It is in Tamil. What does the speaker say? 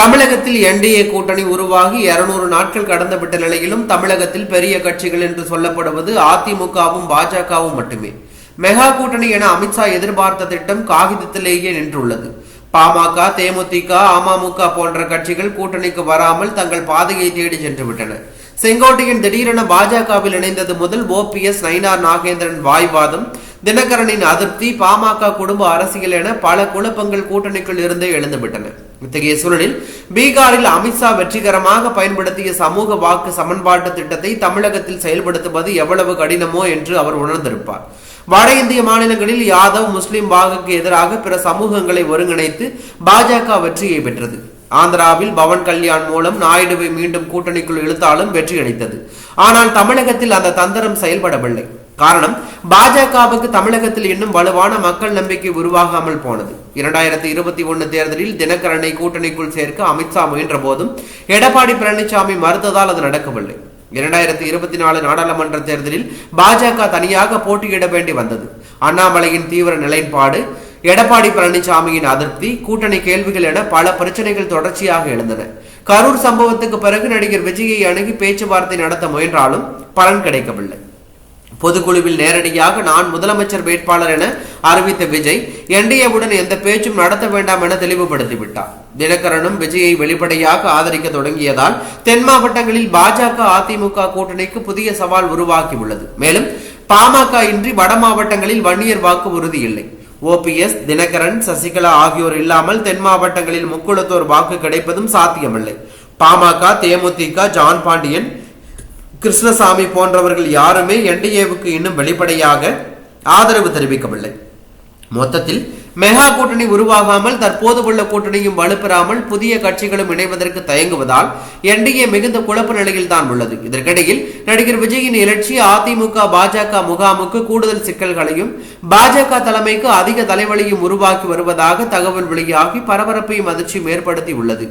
தமிழகத்தில் என்டிஏ கூட்டணி உருவாகி இருநூறு நாட்கள் கடந்துவிட்ட நிலையிலும் தமிழகத்தில் பெரிய கட்சிகள் என்று சொல்லப்படுவது அதிமுகவும் பாஜகவும் மட்டுமே. மெகா கூட்டணி என அமித்ஷா எதிர்பார்த்த திட்டம் காகிதத்திலேயே நின்றுள்ளது. பாமக தேமுதிக அமமுக போன்ற கட்சிகள் கூட்டணிக்கு வராமல் தங்கள் பாதையை தேடி சென்று விட்டன. செங்கோட்டையன் திடீரென பாஜகவில் இணைந்தது முதல் ஓபிஎஸ் நயினார் நாகேந்திரன் வாய்வாதம். தினகரனின் அதிருப்தி பாமக குடும்ப அரசியல் என பல குழப்பங்கள் கூட்டணிக்குள் இருந்தே எழுந்துவிட்டன. இத்தகைய சூழலில் பீகாரில் அமித்ஷா வெற்றிகரமாக பயன்படுத்திய சமூக வாக்கு சமன்பாட்டு திட்டத்தை தமிழகத்தில் செயல்படுத்துவது எவ்வளவு கடினமோ என்று அவர் உணர்ந்திருப்பார். வட இந்திய மாநிலங்களில் யாதவ் முஸ்லிம் வாக்குக்கு எதிராக பிற சமூகங்களை ஒருங்கிணைத்து பாஜக வெற்றியை பெற்றது. ஆந்திராவில் பவன் கல்யாண் மூலம் நாயுடுவை மீண்டும் கூட்டணிக்குள் இழுத்தாலும் வெற்றியளித்தது. ஆனால் தமிழகத்தில் அந்த தந்திரம் செயல்படவில்லை. காரணம் பாஜகவுக்கு தமிழகத்தில் இன்னும் வலுவான மக்கள் நம்பிக்கை உருவாகாமல் போனது. இரண்டாயிரத்தி இருபத்தி ஒன்னு தேர்தலில் தினகரனை கூட்டணிக்குள் சேர்க்க அமித்ஷா முயன்ற போதும் எடப்பாடி பழனிசாமி மறுத்ததால் அது நடக்கவில்லை. இரண்டாயிரத்தி இருபத்தி நாலு நாடாளுமன்ற தேர்தலில் பாஜக தனியாக போட்டியிட வேண்டி வந்தது. அண்ணாமலையின் தீவிர நிலைப்பாடு எடப்பாடி பழனிசாமியின் அதிருப்தி கூட்டணி கேள்விகள் என பல பிரச்சனைகள் தொடர்ச்சியாக எழுந்தன. கரூர் சம்பவத்துக்கு பிறகு நடிகர் விஜயை அணுகி பேச்சுவார்த்தை நடத்த முயன்றாலும் பலன் கிடைக்கவில்லை. பொதுக்குழுவில் நேரடியாக நான் முதலமைச்சர் வேட்பாளர் என அறிவித்த விஜய் என்டிஏவுடன் எந்த பேச்சும் நடத்த வேண்டாம் என தெளிவுபடுத்திவிட்டார். தினகரனும் விஜயை வெளிப்படையாக ஆதரிக்க தொடங்கியதால் தென் மாவட்டங்களில் பாஜக அதிமுக கூட்டணிக்கு புதிய சவால் உருவாகியுள்ளது. மேலும் பாமக இன்றி வட மாவட்டங்களில் வன்னியர் வாக்கு உறுதி இல்லை ஓபிஎஸ் தினகரன் சசிகலா ஆகியோர் இல்லாமல் தென் மாவட்டங்களில் முக்குளத்தோர் வாக்கு கிடைப்பதும் சாத்தியமில்லை. பாமக தேமுதிக ஜான் பாண்டியன் கிருஷ்ணசாமி போன்றவர்கள் யாருமே என்டிஏவுக்கு இன்னும் வெளிப்படையாக ஆதரவு தெரிவிக்கவில்லை. மொத்தத்தில் மெகா கூட்டணி உருவாகாமல் தற்போது உள்ள கூட்டணியும் வலுப்பெறாமல் புதிய கட்சிகளும் இணைவதற்கு தயங்குவதால் என்டிஏ மிகுந்த குழப்ப நிலையில் தான் உள்ளது. இதற்கிடையில் நடிகர் விஜயின் எழுச்சி அதிமுக பாஜக முகாமுக்கு கூடுதல் சிக்கல்களையும் பாஜக தலைமைக்கு அதிக தலைவலியும் உருவாக்கி வருவதாக தகவல் வெளியாகி பரபரப்பையும் அதிர்ச்சியும் ஏற்படுத்தி உள்ளது